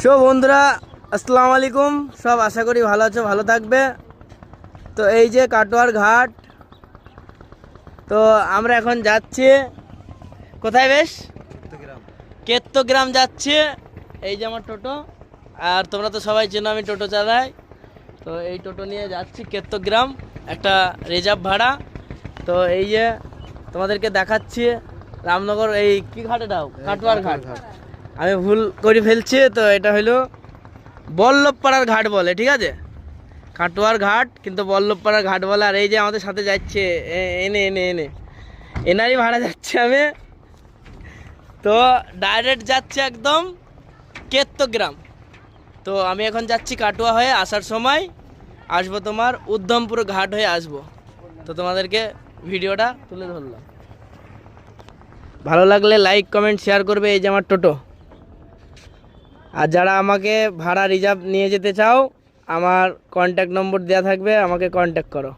So বন্ধুরা আসসালামু আলাইকুম। সব আশা করি ভালো আছো ভালো থাকবে। তো এই যে কাটোয়ার ঘাট তো আমরা এখন যাচ্ছি। কোথায় বেশ? কেত্তগ্রাম। যাচ্ছি। এই যে আমার টোটো আর তোমরা তো সবাই চেনো আমি টোটো চালাই। তো এই টোটো নিয়ে যাচ্ছি কেত্তগ্রাম একটা রিজার্ভ ভাড়া। তো এই যে তোমাদেরকে দেখাচ্ছি রামনগর এই কি ঘাটেটাও কাটোয়ার ঘাট। আমি ভুল করে ফেলছি, তো এটা হলো বল্লভপাড়ার ঘাট বলে, ঠিক আছে? কাটোয়ার ঘাট, কিন্তু বল্লভপাড়ার ঘাট বলে, আর এই যে আমাদের সাথে যাচ্ছে এনে এনে এনে। এনারই ভাড়া যাচ্ছে আমি। তো ডাইরেক্ট যাচ্ছে একদম কেত্তগ্রাম। তো আমি এখন যাচ্ছি কাটোয়া হয়ে আসার সময়, আসব তোমার উদ্ধমপুর ঘাট হয়ে আসব। তো তোমাদেরকে ভিডিওটা তুলে ধরলাম। ভালো লাগলে লাইক কমেন্ট শেয়ার করবে এই যে আমার টোটো। আর যারা আমাকে ভাড়া রিজার্ভ নিয়ে যেতে চাও, আমার কন্ট্যাক্ট নম্বর দেওয়া থাকবে, আমাকে কন্ট্যাক্ট করো।